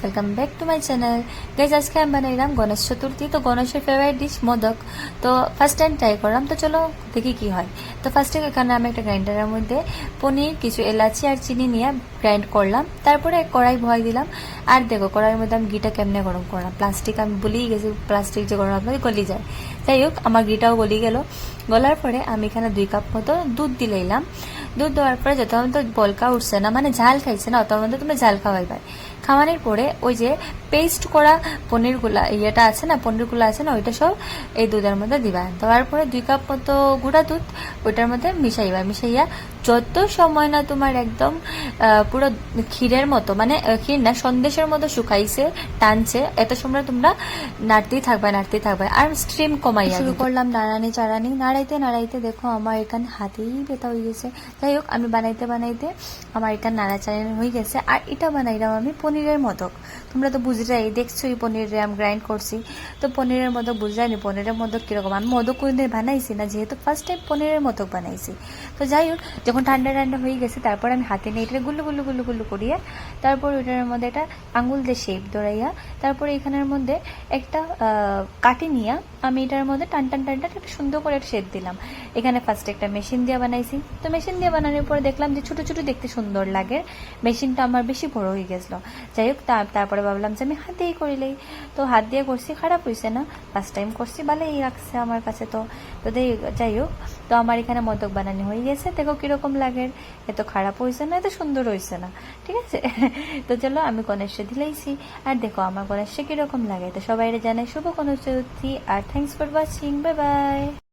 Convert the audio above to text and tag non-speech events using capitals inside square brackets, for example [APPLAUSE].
Welcome back to my channel guys আজকে আমি বানাইলাম গণেশ চতুর্থী। তো গণেশের ফেভারিট ডিশ মোদক। তো ফার্স্ট টাইম ট্রাই করলাম। তো চলো দেখি কি হয়। তো ফার্স্টে এখানে আমি একটা গ্রাইন্ডারের মধ্যে পনির, কিছু এলাচি আর চিনি নিয়ে গ্রাইন্ড করলাম। তারপরে কড়াই ভয় দিলাম। আর দেখো, কড়াইয়ের মধ্যে আমি ঘিটা কেমনে গরম করলাম। প্লাস্টিক আমি বলেই গেছি। প্লাস্টিক যে গরম আপনাকে গলি যায়। যাই হোক, আমার ঘিটাও গলি গেল। গলার পরে আমি এখানে দুই কাপ মতো দুধ দিলাম দুধ দেওয়ার পরে যত তো বলকা উঠছে না মানে ঝাল খাইছে না অত মধ্যে তুমি ঝাল খাওয়াইবার খাওয়ানোর পরে ওই যে পেস্ট করা পনিরগুলা ইয়েটা আছে না পনিরগুলো আছে না ওইটা সব এই দুধের মধ্যে দিবা। দেওয়ার পরে দুই কাপ মতো গুঁড়া দুধ ওইটার মধ্যে মিশাইবা। মিশাইয়া যত সময় না তোমার একদম পুরো ক্ষীরের মতো মানে ক্ষীর না সন্দেশের মতো শুকাইছে টানছে এত সময় তোমরা নাড়তেই থাকবে নাড়তেই থাকবে। আর স্ট্রিম কমাইয়া শুরু করলাম নাড়ানি চাড়ানি নাড়াইতে নাড়াইতে দেখো আমার এখানে হাতেই ব্যথা হয়ে গেছে। যাই হোক, আমি বানাইতে বানাইতে আমার এটা নাড়া চাড়ানি হয়ে গেছে। আর এটা বানাইলাম আমি পনিরের মদক তোমরা তো বুঝরাই দেখছ এই পনির আমি গ্রাইন্ড করছি। তো পনিরের মদক বুঝরাইনি পনিরের মদক কীরকম? আমি মদক কোনদিন বানাইছি না, যেহেতু ফার্স্ট টাইম পনিরের মদক বানাইছি। তো যাই হোক, যখন ঠান্ডা ঠান্ডা হয়ে গেছে, তারপর আমি হাতে নিয়ে এটা গুল্লু গুল্লু গুল্লু গুল্লু করিয়ে, তারপর ওইটার মধ্যে একটা আঙুল দিয়ে শেপ দৌড়াইয়া তারপরে এখানের মধ্যে একটা কাটি নিয়ে আমি এটার মধ্যে টান টান টান টান একটা সুন্দর করে একটা শেপ দিলাম। এখানে ফার্স্ট একটা মেশিন দিয়ে বানাইছি। তো মেশিন দিয়ে বানানোর পরে দেখলাম যে ছোট ছোট দেখতে সুন্দর লাগে। মেশিনটা আমার বেশি বড় হয়ে গেছিল। যাই হোক তারপরে ভাবলাম যে আমি হাত দিয়েই করিলেই তো হাত দিয়ে করছি, খারাপ হয়েছে না। ফার্স্ট টাইম করছি, ভালোই লাগছে আমার কাছে তো। তো দেই- যাই হোক, তো আমার এখানে মদক বানানো হয়ে গেছে। দেখো কীরকম লাগে। এত খারাপ হয়েছে না, এত সুন্দর হয়েছে না। ঠিক আছে? [LAUGHS] তো চলো, আমি গণেশে দিলাইছি। আর দেখো, আমার গণেশে কীরকম লাগে। তো সবাই জানাই শুভ গণেশ চতুর্থী। আর thanks for watching bye bye